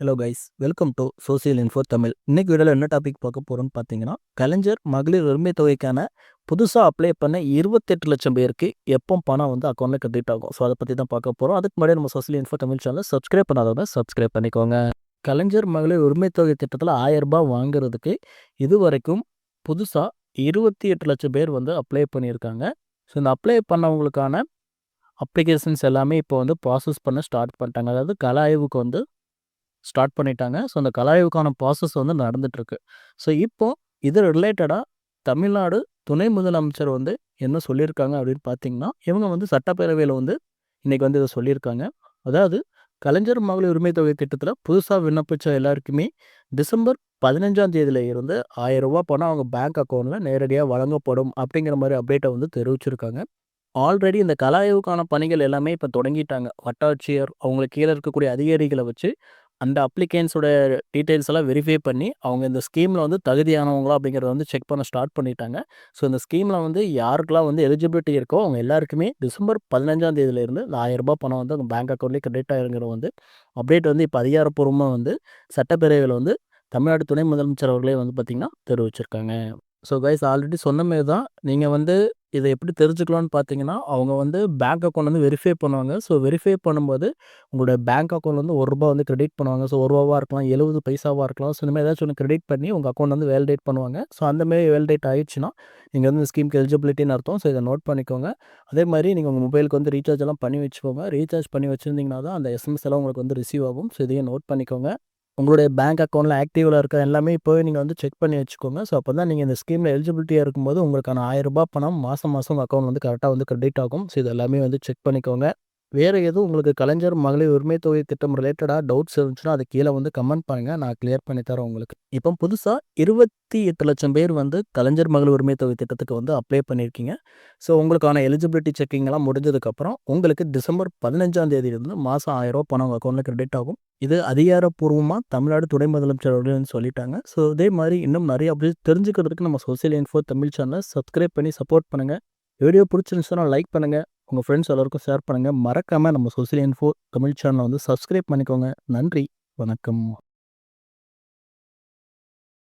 Hello guys welcome to social info Tamil இன்னைக்கு வீடியோவில் என்ன டாபிக் பார்க்க போகிறோம்னு பார்த்தீங்கன்னா கலைஞர் மகளிர் உரிமை தொகைக்கான புதுசாக அப்ளை பண்ண இருபத்தெட்டு லட்சம் பேருக்கு எப்போ பணம் வந்து அக்கௌண்ட்டில் கிரெடிட் ஆகும். ஸோ அதை பற்றி தான் பார்க்க போகிறோம் அதுக்கு முன்னாடி நம்ம social info Tamil channel subscribe பண்ணாதவங்க சப்ஸ்கிரைப் பண்ணிக்கோங்க. கலைஞர் மகளிர் உரிமை தொகை திட்டத்தில் ஆயிரம் ரூபாய் வாங்குறதுக்கு இது வரைக்கும் புதுசாக இருபத்தி எட்டு லட்சம் பேர் வந்து அப்ளை பண்ணியிருக்காங்க. ஸோ இந்த அப்ளை பண்ணவங்களுக்கான அப்ளிகேஷன்ஸ் எல்லாமே இப்போ வந்து ப்ராசஸ் பண்ண ஸ்டார்ட் பண்ணிட்டாங்க. அதாவது கல ஆய்வுக்கு வந்து ஸ்டார்ட் பண்ணிட்டாங்க. ஸோ அந்த கலாய்வுக்கான ப்ராசஸ் வந்து நடந்துகிட்ருக்கு ஸோ இப்போ இது ரிலேட்டடாக தமிழ்நாடு துணை முதலமைச்சர் வந்து என்ன சொல்லியிருக்காங்க அப்படின்னு பார்த்தீங்கன்னா இவங்க வந்து சட்டப்பேரவையில் வந்து இன்றைக்கி வந்து இதை சொல்லியிருக்காங்க. அதாவது கலைஞர் மகளிர் உரிமை தொகை திட்டத்தில் புதுசாக விண்ணப்பித்த எல்லாருக்குமே டிசம்பர் பதினஞ்சாம் தேதியில இருந்து ஆயிரம் ரூபா பணம் அவங்க பேங்க் அக்கௌண்ட்டில் நேரடியாக வழங்கப்படும் அப்படிங்கிற மாதிரி அப்டேட்டை வந்து தெரிவிச்சிருக்காங்க. ஆல்ரெடி இந்த கலாய்வுக்கான பணிகள் எல்லாமே இப்போ தொடங்கிட்டாங்க. வட்டாட்சியர் அவங்களுக்கு கீழே இருக்கக்கூடிய அதிகாரிகளை வச்சு அந்த அப்ளிகேன்ஸோட டீட்டெயில்ஸ் எல்லாம் வெரிஃபை பண்ணி அவங்க இந்த ஸ்கீமில் வந்து தகுதியானவங்களா அப்படிங்கிறத வந்து செக் பண்ண ஸ்டார்ட் பண்ணிட்டாங்க. ஸோ இந்த ஸ்கீமில் வந்து யாருக்கெல்லாம் வந்து எலிஜிபிலிட்டி இருக்கோ அவங்க எல்லாருக்குமே டிசம்பர் பதினஞ்சாம் தேதியிலேருந்து இந்த ஆயிரரூபா பணம் வந்து அவங்க பேங்க் அக்கௌண்ட்லேயே கிரெடிட் ஆகிருங்கிற வந்து அப்டேட் வந்து இப்போ அதிகாரப்பூர்வமாக வந்து சட்டப்பேரவையில் வந்து தமிழ்நாடு துணை முதலமைச்சர் அவர்களே வந்து பார்த்திங்கன்னா தெரிவிச்சிருக்காங்க. ஸோ கைஸ் ஆல்ரெடி சொன்ன மாரி தான் நீங்கள் வந்து இதை எப்படி தெரிஞ்சுக்கலாம்னு பார்த்தீங்கன்னா அவங்க வந்து பேங்க் அக்கௌண்ட் வந்து வெரிஃபை பண்ணுவாங்க. ஸோ வெரிஃபை பண்ணும்போது உங்களோட பேங்க் அக்கௌண்ட் வந்து ஒரு ரூபா வந்து கிரெடிட் பண்ணுவாங்க. ஸோ ஒரு ரூபாவாக இருக்கலாம் எழுபது பைசாவாக இருக்கலாம். ஸோ இந்தமாதிரி ஏதாச்சும் ஒன்று கிரெடிட் பண்ணி உங்கள் அக்கௌண்ட் வந்து வேலிடேட் பண்ணுவாங்க. ஸோ அந்தமாரி வேலிடேட் ஆயிடுச்சுன்னா நீங்கள் வந்து ஸ்கீம்க்கு எலிஜிபிலிட்டின்னு அர்த்தம். ஸோ இதை நோட் பண்ணிக்கோங்க. அதே மாதிரி நீங்கள் உங்கள் மொபைலுக்கு வந்து ரீசார்ஜ் எல்லாம் பண்ணி வச்சுக்கோங்க. ரீசார்ஜ் பண்ணி வச்சுருந்தீங்கன்னா தான் அந்த எஸ்எம்எஸ் எல்லாம் உங்களுக்கு வந்து ரிசீவ் ஆகும். ஸோ இதையும் நோட் பண்ணிக்கோங்க. உங்களுடைய பேங்க் அக்கௌண்ட்டில் ஆக்டிவில் இருக்க எல்லாமே இப்போவே நீங்கள் வந்து செக் பண்ணி வச்சுக்கோங்க. ஸோ அப்போ தான் நீங்கள் இந்த ஸ்கீமில் எலிஜிபிலிட்டியாக இருக்கும்போது உங்களுக்கான ஆயிரரூபா பணம் மாதம் மாதம் உங்கள் அக்கௌண்ட் வந்து கரெக்டாக வந்து கிரெடிட் ஆகும். ஸோ இது எல்லாமே வந்து செக் பண்ணிக்கோங்க. வேறு எதுவும் உங்களுக்கு கலைஞர் மகளிர் உரிமை தொகை திட்டம் ரிலேட்டடாக டவுட்ஸ் இருந்துச்சுன்னா அது கீழே வந்து கமெண்ட் பண்ணுங்கள் நான் கிளியர் பண்ணி தரேன் உங்களுக்கு. இப்போ புதுசாக இருபத்தி எட்டு லட்சம் பேர் வந்து கலைஞர் மகளிர் உரிமை தொகை திட்டத்துக்கு வந்து அப்ளை பண்ணியிருக்கீங்க. ஸோ உங்களுக்கான எலிஜிபிலிட்டி செக்கிங்லாம் முடிஞ்சதுக்கப்புறம் உங்களுக்கு டிசம்பர் பதினஞ்சாம் தேதியிலிருந்து மாதம் ஆயிரம் ரூபா பணம் உங்கள் அக்கௌண்ட்டில் கிரெடிட் ஆகும். இது அதிகாரப்பூர்வமாக தமிழ்நாடு துணை முதலமைச்சர் அவர்கள் சொல்லிட்டாங்க. ஸோ இதே மாதிரி இன்னும் நிறைய அப்படி தெரிஞ்சுக்கிறதுக்கு நம்ம சோசியல் இன்ஃபோ தமிழ் சேனலை சப்ஸ்கிரைப் பண்ணி சப்போர்ட் பண்ணுங்கள் வீடியோ பிடிச்சிருந்துச்சுன்னா லைக் பண்ணுங்கள் உங்கள் ஃப்ரெண்ட்ஸ் எல்லாருக்கும் ஷேர் பண்ணுங்கள் மறக்காமல் நம்ம சோசியல் இன்ஃபோ தமிழ் சேனலை வந்து சப்ஸ்கிரைப் பண்ணிக்கோங்க. நன்றி. வணக்கம்.